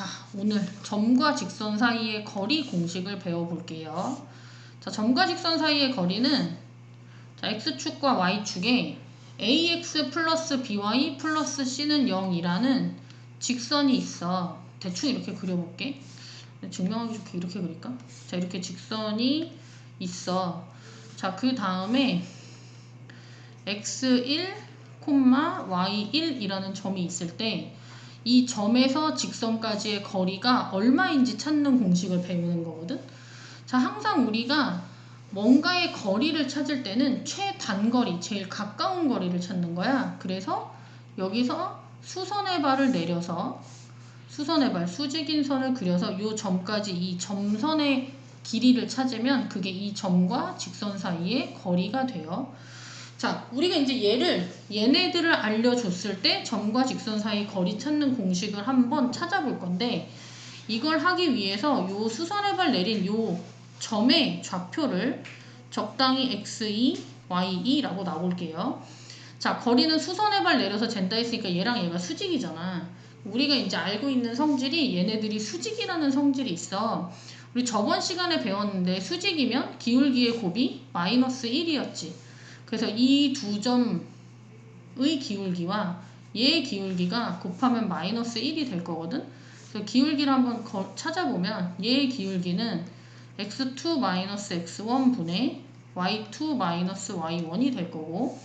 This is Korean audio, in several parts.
자, 오늘 점과 직선 사이의 거리 공식을 배워볼게요. 자, 점과 직선 사이의 거리는 자, x축과 y축에 ax 플러스 by 플러스 c는 0이라는 직선이 있어. 대충 이렇게 그려볼게. 증명하기 좋게 이렇게 그릴까? 자, 이렇게 직선이 있어. 자, 그 다음에 x1, y1이라는 점이 있을 때 이 점에서 직선까지의 거리가 얼마인지 찾는 공식을 배우는 거거든. 자, 항상 우리가 뭔가의 거리를 찾을 때는 최단거리, 제일 가까운 거리를 찾는 거야. 그래서 여기서 수선의 발을 내려서 수선의 발, 수직인 선을 그려서 이 점까지 이 점선의 길이를 찾으면 그게 이 점과 직선 사이의 거리가 돼요. 자, 우리가 이제 얘를 얘네들을 알려줬을 때 점과 직선 사이 거리 찾는 공식을 한번 찾아볼 건데 이걸 하기 위해서 요 수선의 발 내린 요 점의 좌표를 적당히 x2, y2라고 놔볼게요. 자, 거리는 수선의 발 내려서 잰다 했으니까 얘랑 얘가 수직이잖아. 우리가 이제 알고 있는 성질이 얘네들이 수직이라는 성질이 있어. 우리 저번 시간에 배웠는데 수직이면 기울기의 곱이 마이너스 1이었지. 그래서 이 두 점의 기울기와 얘의 기울기가 곱하면 마이너스 1이 될 거거든. 그래서 기울기를 한번 찾아보면 얘의 기울기는 x2 마이너스 x1 분의 y2 마이너스 y1이 될 거고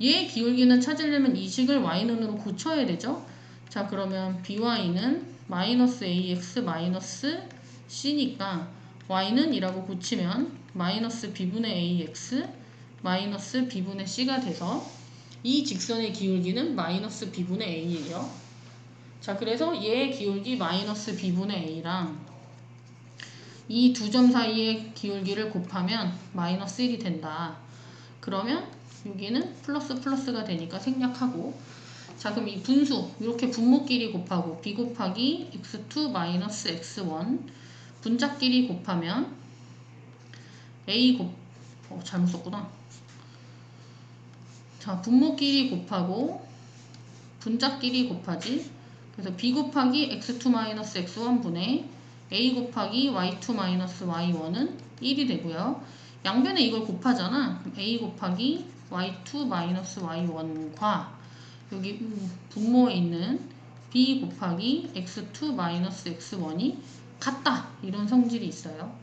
얘의 기울기는 찾으려면 이 식을 y는으로 고쳐야 되죠. 자 그러면 by는 마이너스 ax 마이너스 c니까 y는 이라고 고치면 마이너스 b분의 ax 마이너스 b분의 c가 돼서 이 직선의 기울기는 마이너스 b분의 a예요. 자 그래서 얘의 기울기 마이너스 b분의 a랑 이 두 점 사이의 기울기를 곱하면 마이너스 1이 된다. 그러면 여기는 플러스 플러스가 되니까 생략하고 자 그럼 이 분수 이렇게 분모끼리 곱하고 b 곱하기 x2 마이너스 x1 분자끼리 곱하면 a 곱 어, 잘못 썼구나 자, 분모끼리 곱하고 분자끼리 곱하지. 그래서 b 곱하기 x2-x1 분의 a 곱하기 y2-y1은 1이 되고요. 양변에 이걸 곱하잖아. 그럼 a 곱하기 y2-y1과 여기 분모에 있는 b 곱하기 x2-x1이 같다. 이런 성질이 있어요.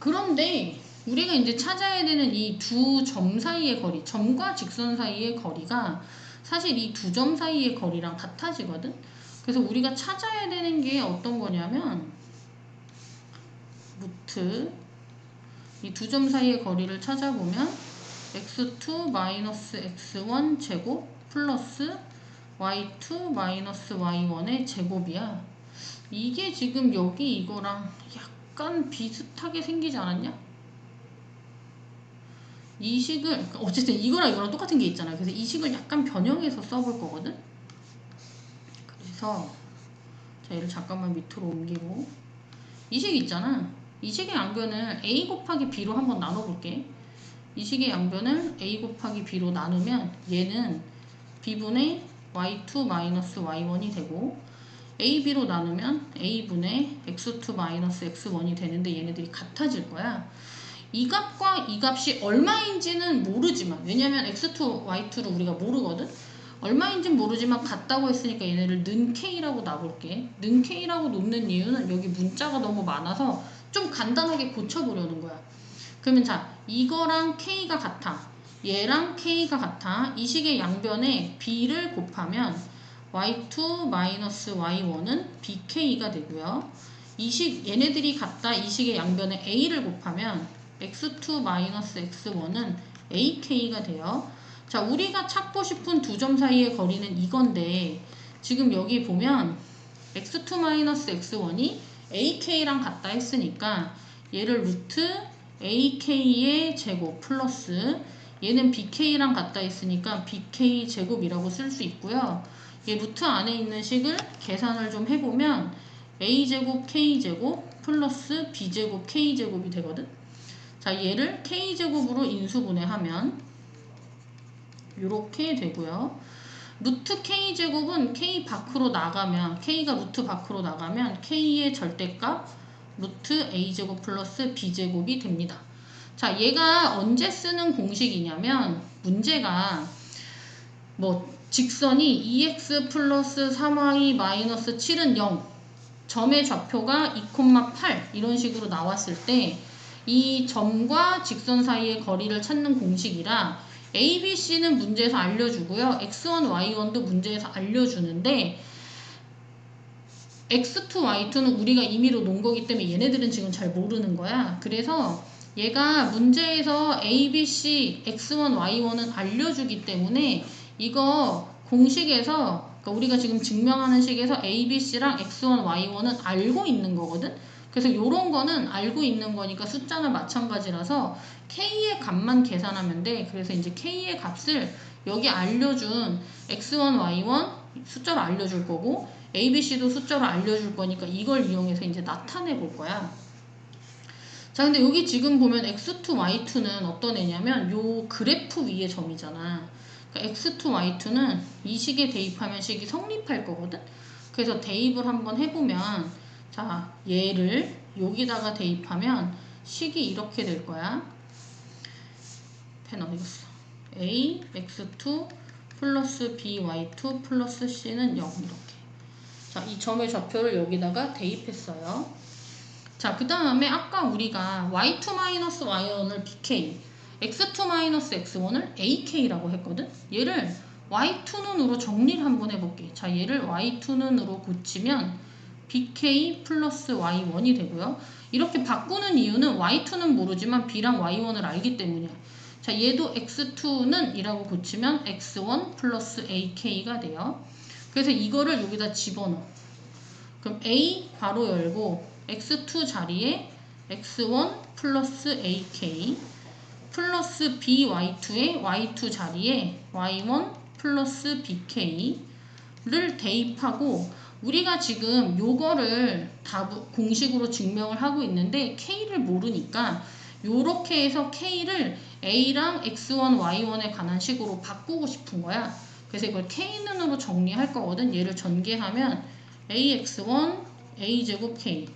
그런데 우리가 이제 찾아야 되는 이 두 점 사이의 거리, 점과 직선 사이의 거리가 사실 이 두 점 사이의 거리랑 같아지거든. 그래서 우리가 찾아야 되는 게 어떤 거냐면 루트 이 두 점 사이의 거리를 찾아보면 x2 마이너스 x1 제곱 플러스 y2 마이너스 y1의 제곱이야. 이게 지금 여기 이거랑 약간 비슷하게 생기지 않았냐? 이 식을 어쨌든 이거랑 이거랑 똑같은 게 있잖아요. 그래서 이 식을 약간 변형해서 써볼 거거든. 그래서 자 얘를 잠깐만 밑으로 옮기고 이 식 있잖아. 이 식의 양변을 a 곱하기 b로 한번 나눠볼게. 이 식의 양변을 a 곱하기 b로 나누면 얘는 b분의 y2 마이너스 y1이 되고 ab로 나누면 a분의 x2 마이너스 x1이 되는데 얘네들이 같아질 거야. 이 값과 이 값이 얼마인지는 모르지만 왜냐면 x2, y2를 우리가 모르거든? 얼마인지는 모르지만 같다고 했으니까 얘네를 는 k라고 놔볼게. 는 k라고 놓는 이유는 여기 문자가 너무 많아서 좀 간단하게 고쳐보려는 거야. 그러면 자 이거랑 k가 같아. 얘랑 k가 같아. 이 식의 양변에 b를 곱하면 y2 y1은 bk가 되고요. 이 식 얘네들이 같다. 이 식의 양변에 a를 곱하면 x2-x1은 ak가 돼요. 자, 우리가 찾고 싶은 두 점 사이의 거리는 이건데 지금 여기 보면 x2-x1이 ak랑 같다 했으니까 얘를 루트 ak의 제곱 플러스 얘는 bk랑 같다 했으니까 bk 제곱이라고 쓸 수 있고요. 얘 루트 안에 있는 식을 계산을 좀 해보면 a제곱 k제곱 플러스 b제곱 k제곱이 되거든. 자, 얘를 k제곱으로 인수분해하면 이렇게 되고요. 루트 k 제곱은 k 밖으로 나가면 k가 루트 밖으로 나가면 k의 절대값 루트 a 제곱 플러스 b 제곱이 됩니다. 자, 얘가 언제 쓰는 공식이냐면 문제가 뭐 직선이 2x 플러스 3y 마이너스 7은 0 점의 좌표가 2,8 이런 식으로 나왔을 때 이 점과 직선 사이의 거리를 찾는 공식이라 A, B, C는 문제에서 알려주고요. X1, Y1도 문제에서 알려주는데 X2, Y2는 우리가 임의로 놓은 거기 때문에 얘네들은 지금 잘 모르는 거야. 그래서 얘가 문제에서 A, B, C, X1, Y1은 알려주기 때문에 이거 공식에서 그러니까 우리가 지금 증명하는 식에서 A, B, C랑 X1, Y1은 알고 있는 거거든. 그래서 이런 거는 알고 있는 거니까 숫자는 마찬가지라서 K의 값만 계산하면 돼. 그래서 이제 K의 값을 여기 알려준 X1, Y1 숫자로 알려줄 거고 A, B, C도 숫자로 알려줄 거니까 이걸 이용해서 이제 나타내 볼 거야. 자, 근데 여기 지금 보면 X2, Y2는 어떤 애냐면 요 그래프 위의 점이잖아. 그러니까 X2, Y2는 이 식에 대입하면 식이 성립할 거거든. 그래서 대입을 한번 해보면 자, 얘를 여기다가 대입하면 식이 이렇게 될 거야. 펜 어디 갔어? A, X2 플러스 B, Y2 플러스 C는 0 이렇게. 자, 이 점의 좌표를 여기다가 대입했어요. 자, 그 다음에 아까 우리가 Y2-Y1을 BK, X2-X1을 AK라고 했거든? 얘를 Y2눈으로 정리를 한번 해볼게. 자, 얘를 Y2눈으로 고치면 BK 플러스 Y1이 되고요. 이렇게 바꾸는 이유는 Y2는 모르지만 B랑 Y1을 알기 때문이야. 자, 얘도 X2는 이라고 고치면 X1 플러스 AK가 돼요. 그래서 이거를 여기다 집어넣어. 그럼 A 괄호 열고 X2 자리에 X1 플러스 AK 플러스 BY2의 Y2 자리에 Y1 플러스 BK 를 대입하고 우리가 지금 요거를 다 공식으로 증명을 하고 있는데 K를 모르니까 요렇게 해서 K를 A랑 X1, Y1에 관한 식으로 바꾸고 싶은 거야. 그래서 이걸 K는으로 정리할 거거든. 얘를 전개하면 AX1, A제곱 K,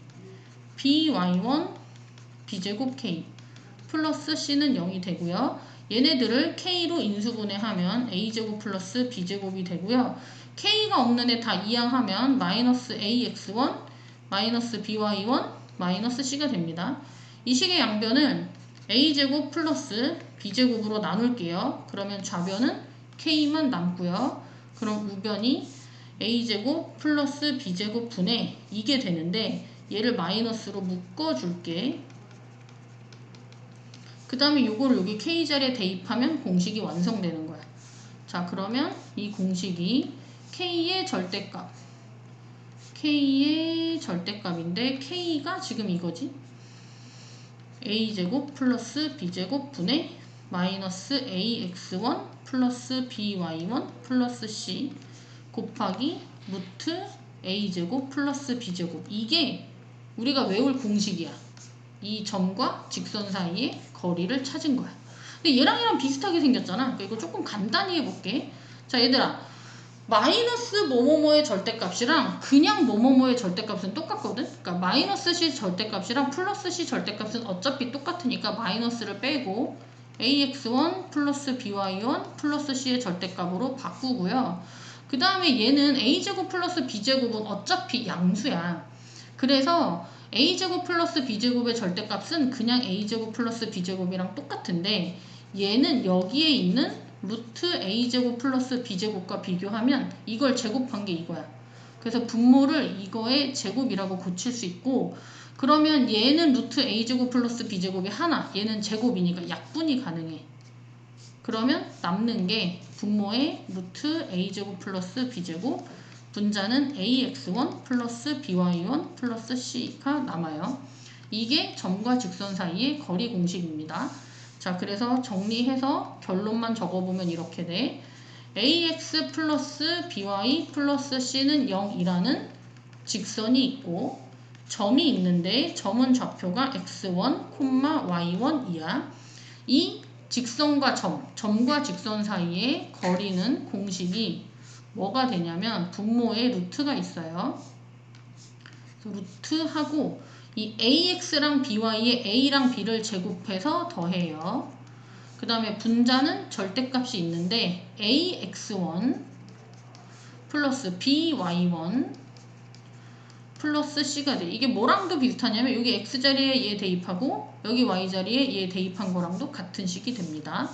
BY1, B제곱 K, 플러스 C는 0이 되고요. 얘네들을 K로 인수분해하면 A제곱 플러스 B제곱이 되고요. K가 없는 애 다 이항하면 마이너스 AX1, 마이너스 BY1, 마이너스 C가 됩니다. 이 식의 양변을 A제곱 플러스 B제곱으로 나눌게요. 그러면 좌변은 K만 남고요. 그럼 우변이 A제곱 플러스 B제곱 분의 이게 되는데 얘를 마이너스로 묶어줄게. 그 다음에 요거를 여기 K자리에 대입하면 공식이 완성되는 거야. 자 그러면 이 공식이 K의 절대값. K의 절대값인데 K가 지금 이거지? A제곱 플러스 B제곱 분의 마이너스 AX1 플러스 BY1 플러스 C 곱하기 루트 A제곱 플러스 B제곱. 이게 우리가 외울 공식이야. 이 점과 직선 사이의 거리를 찾은 거야. 근데 얘랑 얘랑 비슷하게 생겼잖아. 그러니까 이거 조금 간단히 해볼게. 자 얘들아 마이너스 뭐뭐뭐의 절대값이랑 그냥 뭐뭐뭐의 절대값은 똑같거든. 그러니까 마이너스 c 절대값이랑 플러스 c 절대값은 어차피 똑같으니까 마이너스를 빼고 ax1 플러스 by1 플러스 c의 절대값으로 바꾸고요. 그 다음에 얘는 a제곱 플러스 b제곱은 어차피 양수야. 그래서 a제곱 플러스 b제곱의 절대값은 그냥 a제곱 플러스 b제곱이랑 똑같은데 얘는 여기에 있는 루트 a제곱 플러스 b제곱과 비교하면 이걸 제곱한 게 이거야. 그래서 분모를 이거의 제곱이라고 고칠 수 있고 그러면 얘는 루트 a제곱 플러스 b제곱이 하나 얘는 제곱이니까 약분이 가능해. 그러면 남는 게 분모의 루트 a제곱 플러스 b제곱 분자는 ax1 플러스 by1 플러스 c가 남아요. 이게 점과 직선 사이의 거리 공식입니다. 자, 그래서 정리해서 결론만 적어보면 이렇게 돼. ax 플러스 by 플러스 c는 0이라는 직선이 있고 점이 있는데 점은 좌표가 x1, y1 이야. 이 직선과 점, 점과 직선 사이의 거리는 공식이 뭐가 되냐면 분모에 루트가 있어요. 루트하고 이 ax랑 by의 a랑 b를 제곱해서 더해요. 그 다음에 분자는 절대값이 있는데 ax1 플러스 by1 플러스 c가 돼. 이게 뭐랑도 비슷하냐면 여기 x 자리에 얘 대입하고 여기 y 자리에 얘 대입한 거랑도 같은 식이 됩니다.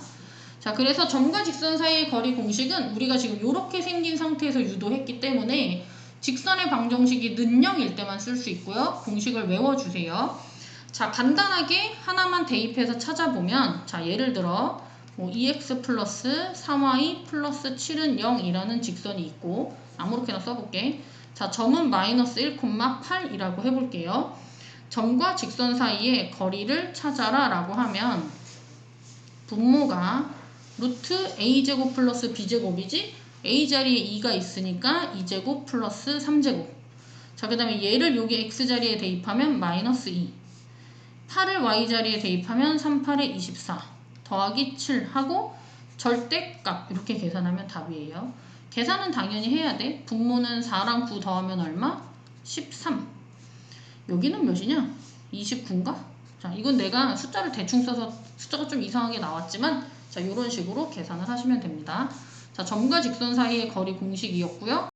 자, 그래서 점과 직선 사이의 거리 공식은 우리가 지금 이렇게 생긴 상태에서 유도했기 때문에 직선의 방정식이 는영일 때만 쓸 수 있고요. 공식을 외워주세요. 자, 간단하게 하나만 대입해서 찾아보면 자, 예를 들어 뭐 2x 플러스 3y 플러스 7은 0이라는 직선이 있고 아무렇게나 써볼게. 자, 점은 마이너스 1,8이라고 해볼게요. 점과 직선 사이의 거리를 찾아라 라고 하면 분모가 루트 a제곱 플러스 b제곱이지 a 자리에 2가 있으니까 2제곱 플러스 3제곱. 자 그 다음에 얘를 여기 x 자리에 대입하면 마이너스 2 8을 y 자리에 대입하면 3, 8에 24 더하기 7 하고 절대값. 이렇게 계산하면 답이에요. 계산은 당연히 해야 돼. 분모는 4랑 9 더하면 얼마? 13 여기는 몇이냐? 29인가? 자 이건 내가 숫자를 대충 써서 숫자가 좀 이상하게 나왔지만 자 이런 식으로 계산을 하시면 됩니다 자 점과 직선 사이의 거리 공식이었고요